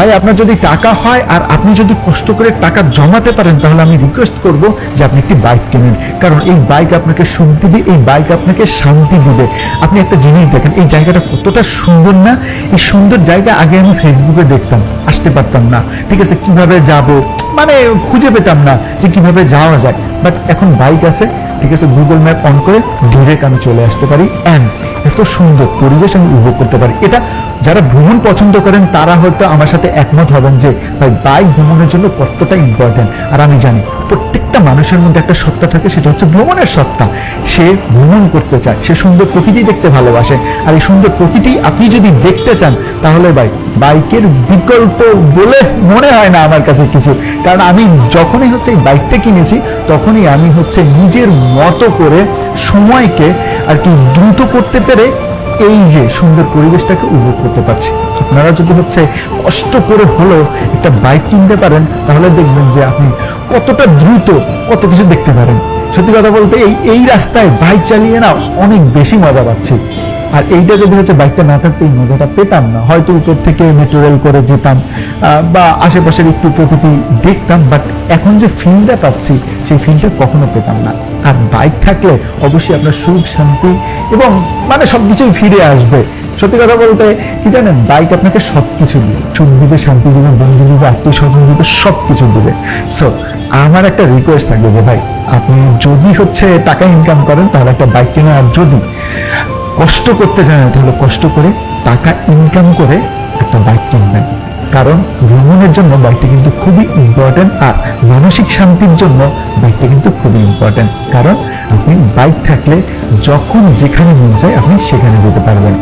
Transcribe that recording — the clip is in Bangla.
ভাই, আপনার যদি টাকা হয় আর আপনি যদি কষ্ট করে টাকা জমাতে পারেন, তাহলে আমি রিকোয়েস্ট করব যে আপনি একটি বাইক কিনেন। কারণ এই বাইক আপনাকে সুখ দিবে, এই বাইক আপনাকে শান্তি দিবে। আপনি একটা জিনিস দেখেন, এই জায়গাটা কতটা সুন্দর না? এই সুন্দর জায়গা আগে আমি ফেসবুকে দেখতাম, আসতে পারতাম না। ঠিক আছে, কীভাবে যাব? মানে খুঁজে পেতাম না যে কীভাবে যাওয়া যায়। বাট এখন বাইক আছে, ঠিক আছে গুগল ম্যাপ অন করে ডিরেক্ট আমি চলে আসতে পারি। অ্যান্ড এত সুন্দর পরিবেশ আমি উপভোগ করতে পারি। এটা যারা ভ্রমণ পছন্দ করেন, তারা হয়তো আমার সাথে একমত হবেন যে, ভাই বাইক ভ্রমণের জন্য কতটা ইম্পর্টেন্ট আর আমি জানি প্রত্যেকটা মানুষের মধ্যে একটা সত্তা থাকে, সেটা হচ্ছে ভ্রমণের সত্তা। সে ভ্রমণ করতে চায়, সে সুন্দর প্রকৃতি দেখতে ভালোবাসে। আর এই সুন্দর প্রকৃতি আপনি যদি দেখতে চান, তাহলে ভাই, বাইকের বিকল্প বলে মনে হয় না আমার কাছে কিছু। কারণ আমি যখনই হচ্ছে এই বাইকটা কিনেছি, তখনই আমি হচ্ছে নিজের মতো করে সময়কে আর কি দ্রুত করতে পেরে এই যে সুন্দর পরিবেশটাকে উপভোগ করতে পারছি। আপনারা যদি হচ্ছে কষ্ট করে হলেও একটা বাইক কিনতে পারেন, তাহলে দেখবেন যে আপনি কতটা দ্রুত কত কিছু দেখতে পারেন। সত্যি কথা বলতে এই এই রাস্তায় বাইক চালিয়ে না অনেক বেশি মজা পাচ্ছি। আর এইটা যদি হচ্ছে বাইকটা না থাকতে এই মজাটা পেতাম না। হয়তো উপর থেকে মেট্রো রেল করে যেতাম বা আশেপাশের একটু প্রকৃতি দেখতাম বাট এখন যে ফিলটা পাচ্ছি, সেই ফিলটা কখনো পেতাম না। আর বাইক থাকলে অবশ্যই আপনার সুখ, শান্তি এবং মানে সবকিছুই ফিরে আসবে। সত্যি কথা বলতে, কি জানেন, বাইক আপনাকে সব কিছু দিবে। সুখ দিবে, শান্তি দিবে, বন্ধু দিবে আত্মীয় স্বজন দিবে সব কিছু দিবে। সো আমার একটা রিকোয়েস্ট থাকবে যে ভাই, আপনি যদি হচ্ছে টাকা ইনকাম করেন, তাহলে একটা বাইক কেনা আর যদি কষ্ট করতে জানেন তাহলে কষ্ট করে টাকা ইনকাম করে একটা বাইক কিনবেন। কারণ ভ্রমণের জন্য বাইকটা কিন্তু খুবই ইম্পর্টেন্ট আর মানসিক শান্তির জন্য বাইকটা কিন্তু খুবই ইম্পর্টেন্ট কারণ আপনি বাইক থাকলে যখন যেখানে মন চায়, আপনি সেখানে যেতে পারবেন।